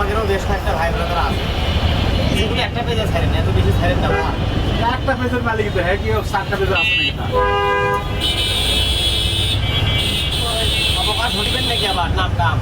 আমার যেন বেশ কয়েকটা ভাই বোনেরা আছে সেগুলো একটা পেজে ছাড়েন এত বেশি ছাড়েন না একটা পেজের মালিক তো হ্যাঁ কি চারটা পেজে আছে নাকি তা অবকাশ হটিবেন নাকি আবার নাম টাম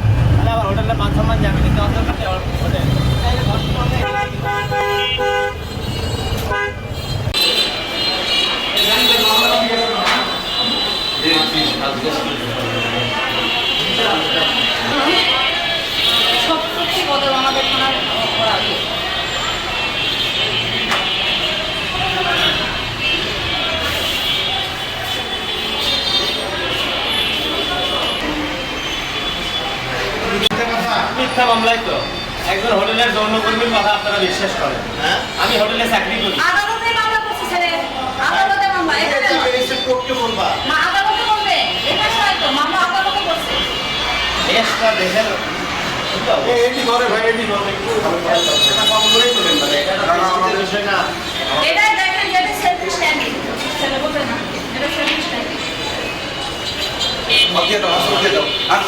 মিথ্যা মামলায় তো। একজন হোটেলের যৌনকর্মীর কথা আপনারা বিশ্বাস করেন। হ্যাঁ? আমি হোটেলে চাকরি করি। আদালতে মামলা করছে ছেলে। আদালতে মামলা না। মা আদালতে বলবে। মামলা আদালতে করছে। দেশটা অবস্থা? এটি করে ভাই এটি করে একটু এটা কম করেই তোলেন মানে এটা তো দেশের বিষয় না। এটাই দেখেন যেটা সেলফ স্ট্যান্ডিং ছেলে বলবে না। এটা সেলফ স্ট্যান্ডিং দিয়ে দাও আসলে দাও। আর